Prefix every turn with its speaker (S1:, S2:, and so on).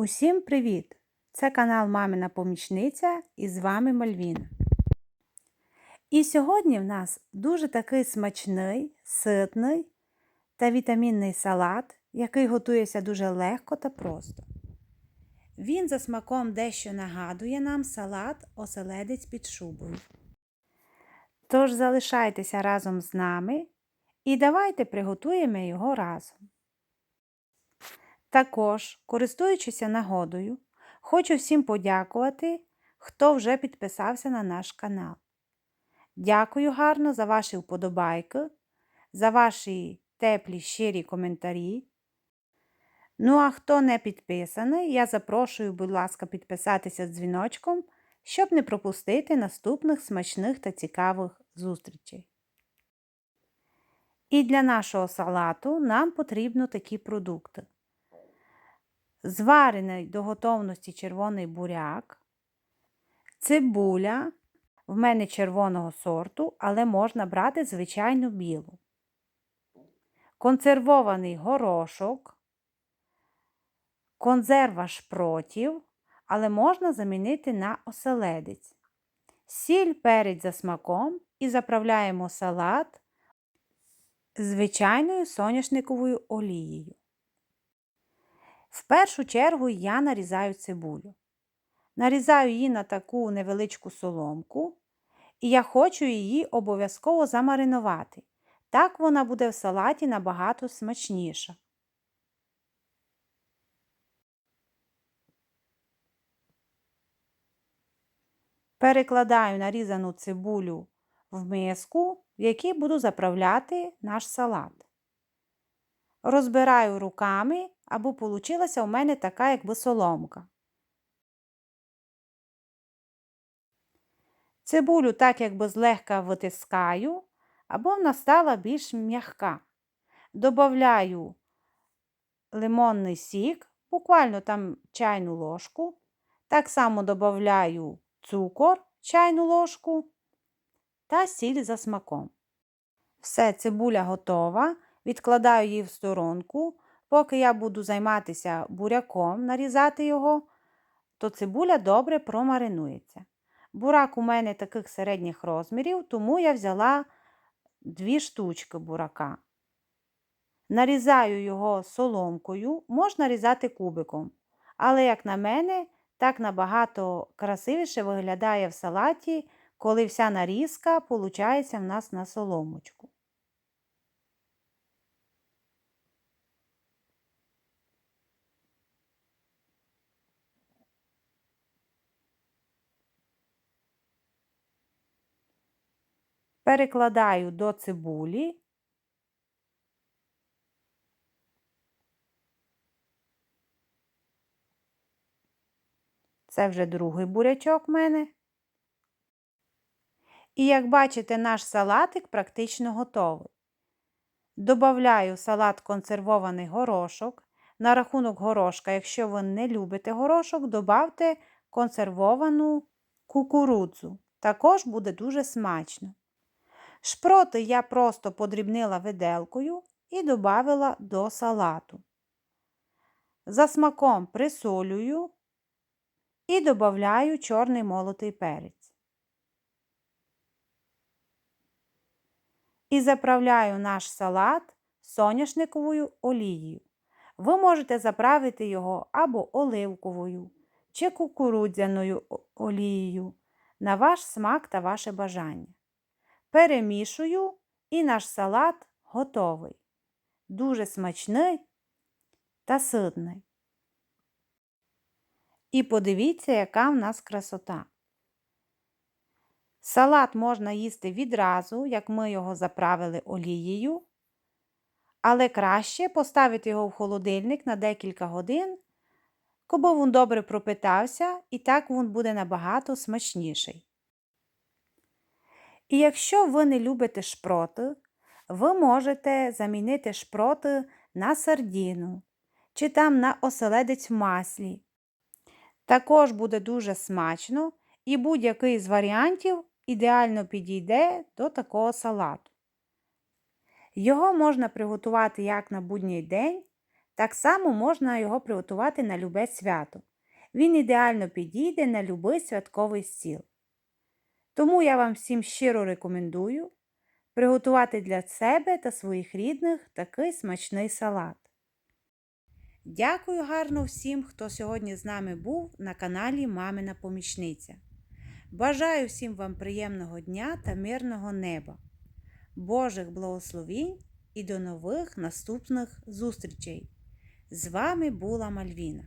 S1: Усім привіт! Це канал Мамина Помічниця і з вами Мальвіна. І сьогодні в нас дуже такий смачний, ситний та вітамінний салат, який готується дуже легко та просто. Він за смаком дещо нагадує нам салат оселедець під шубою. Тож залишайтеся разом з нами і давайте приготуємо його разом. Також, користуючися нагодою, хочу всім подякувати, хто вже підписався на наш канал. Дякую гарно за ваші вподобайки, за ваші теплі щирі коментарі. Ну, а хто не підписаний, я запрошую, будь ласка, підписатися з дзвіночком, щоб не пропустити наступних смачних та цікавих зустрічей. І для нашого салату нам потрібно такі продукти зварений до готовності червоний буряк, цибуля, в мене червоного сорту, але можна брати звичайну білу, консервований горошок, консерва шпротів, але можна замінити на оселедець, сіль перець за смаком і заправляємо салат звичайною соняшниковою олією. В першу чергу я нарізаю цибулю. Нарізаю її на таку невеличку соломку, і я хочу її обов'язково замаринувати. Так вона буде в салаті набагато смачніша. Перекладаю нарізану цибулю в миску, в якій буду заправляти наш салат. Розбираю руками або получилася у мене така, якби соломка. Цибулю так якби злегка витискаю, або вона стала більш м'яка. Добавляю лимонний сік, буквально там чайну ложку. Так само додаю цукор, чайну ложку та сіль за смаком. Все, цибуля готова. Відкладаю її в сторонку. Поки я буду займатися буряком, нарізати його, то цибуля добре промаринується. Бурак у мене таких середніх розмірів, тому я взяла дві штучки бурака. Нарізаю його соломкою, можна різати кубиком. Але, як на мене, так набагато красивіше виглядає в салаті, коли вся нарізка виходить в нас на соломочку. Перекладаю до цибулі. Це вже другий бурячок в мене. І як бачите, наш салатик практично готовий. Добавляю салат консервований горошок. На рахунок горошка, якщо ви не любите горошок, додавте консервовану кукурудзу. Також буде дуже смачно. Шпроти я просто подрібнила виделкою і додавила до салату. За смаком присолюю і додаю чорний молотий перець. І заправляю наш салат соняшниковою олією. Ви можете заправити його або оливковою чи кукурудзяною олією на ваш смак та ваше бажання. Перемішую і наш салат готовий. Дуже смачний та ситний. І подивіться, яка в нас красота. Салат можна їсти відразу, як ми його заправили олією, але краще поставити його в холодильник на декілька годин, коли він добре пропитався, і так він буде набагато смачніший. І якщо ви не любите шпроти, ви можете замінити шпроти на сардіну чи там на оселедець в маслі. Також буде дуже смачно і будь-який з варіантів ідеально підійде до такого салату. Його можна приготувати як на будній день, Так само можна його приготувати на любе свято. Він ідеально підійде на любий святковий стіл. Тому я вам всім щиро рекомендую приготувати для себе та своїх рідних такий смачний салат. Дякую гарно всім, хто сьогодні з нами був на каналі Мамина Помічниця. Бажаю всім вам приємного дня та мирного неба, Божих благословінь і до нових наступних зустрічей! З вами була Мальвіна.